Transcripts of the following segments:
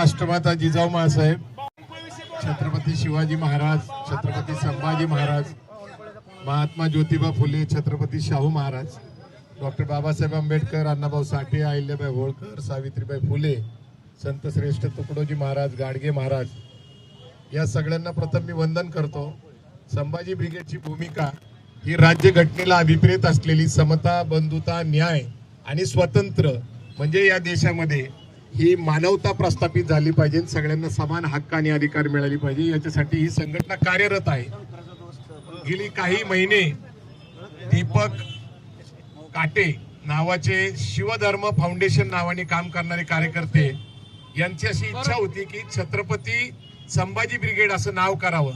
राष्ट्रमाता Jijau Masaheb Chhatrapati Shivaji Maharaj Chhatrapati Sambhaji Maharaj Mahatma Jyotiba Phule Chhatrapati Shahu Maharaj doctor Babasaheb Ambedkar Annabhau Sathe Ahilyabai Holkar Savitribai Phule Sant श्रेष्ठ तुकडोजी महाराज गाडगे महाराज या सगळ्यांना प्रथम मी वंदन करतो. संभाजी ब्रिगेडची भूमिका ही राज्य घटनेला अभिप्रेत असलेली समता बंधुता न्याय आणि स्वतंत्र म्हणजे या देशामध्ये ही मानवता प्रस्थापित झाली पाहिजे सगळ्यांना समान हक्क आणि अधिकार मिळाली पाहिजे. याच्यासाठी ही संघटना कार्यरत आहे. गेली काही महिने दीपक काटे नावाचे शिवधर्म फाउंडेशन नावाने काम करणारे कार्यकर्ते यांची अशी इच्छा होती की छत्रपती संभाजी ब्रिगेड असं नाव करावं.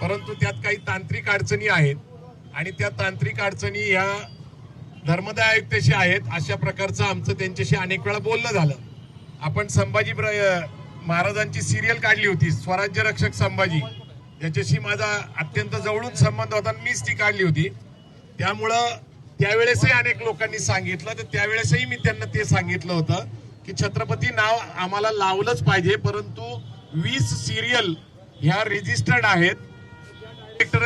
परंतु त्यात काही तांत्रिक अडचणी आहेत आणि त्या तांत्रिक अडचणी ह्या धर्मदाय आयुक्ताशी आहेत. अशा प्रकारचं आमचं त्यांच्याशी अनेक वेळा बोलणं झालं. आपण संभाजी महाराजांची सिरियल काढली होती स्वराज्य रक्षक संभाजी. याच्याशी माझा अत्यंत जवळून संबंध होता आणि मीच ती काढली होती. त्यामुळं त्यावेळेसही अनेक लोकांनी सांगितलं तर त्यावेळेसही मी त्यांना ते सांगितलं होतं की छत्रपती नाव आम्हाला लावलंच पाहिजे परंतु वीस सिरियल ह्या रजिस्टर्ड आहेत.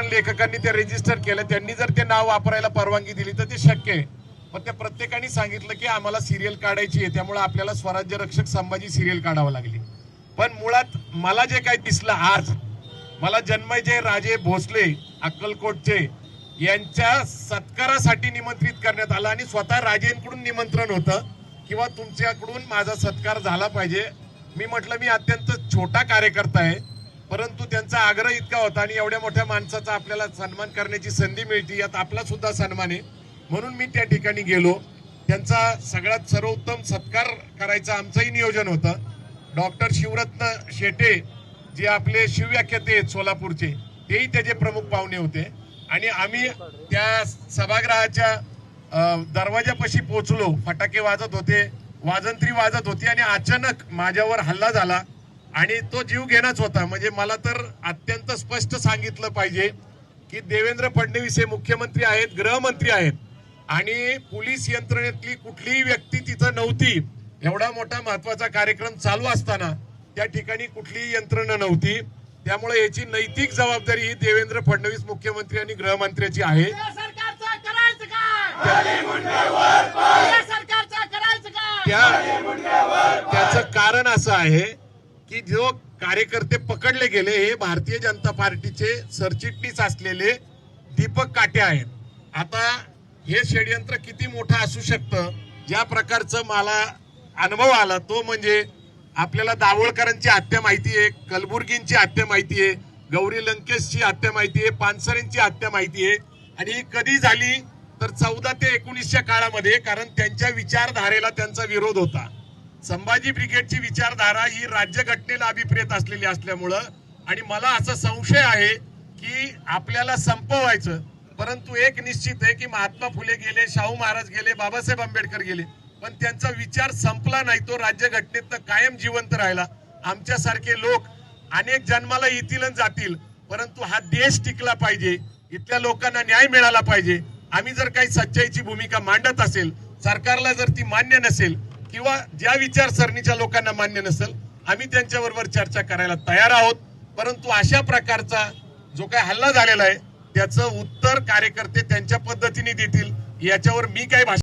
लेखकांनी ते रजिस्टर केलं त्यांनी जर ते नाव वापरायला परवानगी दिली तर ते शक्य आहे. मग त्या प्रत्येकाने सांगितलं की आम्हाला सिरियल काढायची आहे. त्यामुळे आपल्याला स्वराज्य रक्षक संभाजी सिरियल काढावं लागली. पण मुळात मला जे काही दिसलं आज मला जन्मजय राजे भोसले अक्कलकोटचे यांच्या सत्कारासाठी निमंत्रित करण्यात आलं आणि स्वतः राजेंकडून निमंत्रण होतं किंवा तुमच्याकडून माझा सत्कार झाला पाहिजे. मी म्हटलं मी अत्यंत छोटा कार्यकर्ता आहे परंतु त्यांचा आग्रह इतका होता आणि एवढ्या मोठ्या माणसाचा आपल्याला सन्मान करण्याची संधी मिळते यात आपला सुद्धा सन्मान आहे. म्हणून मी त्या ठिकाणी गेलो. त्यांचा सगळ्यात सर्वोत्तम सत्कार करायचं आमचंही नियोजन होतं. डॉक्टर शिवरत्न शेटे जे आपले शिवव्याख्याते आहेत सोलापूरचे तेही त्याचे प्रमुख पाहुणे होते. आणि आम्ही त्या सभागृहाच्या दरवाजापाशी पोचलो. फटाके वाजत होते वाजंत्री वाजत होती आणि अचानक माझ्यावर हल्ला झाला. आणि तो जीव घेणाच होता. म्हणजे मला तर अत्यंत स्पष्ट सांगितलं पाहिजे की देवेंद्र फडणवीस हे मुख्यमंत्री आहेत गृहमंत्री आहेत. आणि पोलीस यंत्रणेतली कुठलीही व्यक्ती तिथं नव्हती. एवढा मोठा महत्त्वाचा कार्यक्रम चालू असताना त्या ठिकाणी कुठलीही यंत्रणा नव्हती. त्यामुळे याची नैतिक जबाबदारी ही देवेंद्र फडणवीस मुख्यमंत्री आणि गृहमंत्र्याची आहे. त्याचं कारण असं आहे की जो कार्यकर्ते पकडले गेले हे भारतीय जनता पार्टीचे सरचिटणीस असलेले दीपक काटे आहेत. आता हे षडयंत्र किती मोठं असू शकतं? ज्या प्रकारचं मला अनुभव आला तो म्हणजे आपल्याला दाभोळकरांची हत्या माहिती आहे कलबुर्गींची हत्या माहिती आहे गौरी लंकेशची हत्या माहिती आहे पानसरेंची हत्या माहिती आहे. आणि ही कधी झाली? तर चौदा ते एकोणीसच्या काळामध्ये कारण त्यांच्या विचारधारेला त्यांचा विरोध होता. संभाजी ब्रिगेडची विचारधारा ही राज्य घटनेला अभिप्रेत असलेली असल्यामुळं आणि मला असा संशय आहे की आपल्याला संपवायचं. परंतु एक निश्चित आहे की महात्मा फुले गेले शाहू महाराज गेले बाबासाहेब आंबेडकर गेले. पण त्यांचा विचार संपला नाही तो राज्य घटनेतनं कायम जिवंत राहिला. आमच्यासारखे लोक अनेक जन्माला येतील जातील परंतु हा देश टिकला पाहिजे इथल्या लोकांना न्याय मिळाला पाहिजे. आम्ही जर काही सच्चाईची भूमिका मांडत असेल सरकारला जर ती मान्य नसेल किंवा ज्या विचारसरणीच्या लोकांना मान्य नसेल आम्ही त्यांच्याबरोबर चर्चा करायला तयार आहोत. परंतु अशा प्रकारचा जो काही हल्ला झालेला आहे त्याचं उत्तर कार्यकर्ते त्यांच्या पद्धतीने देतील. याच्यावर मी काय भाषण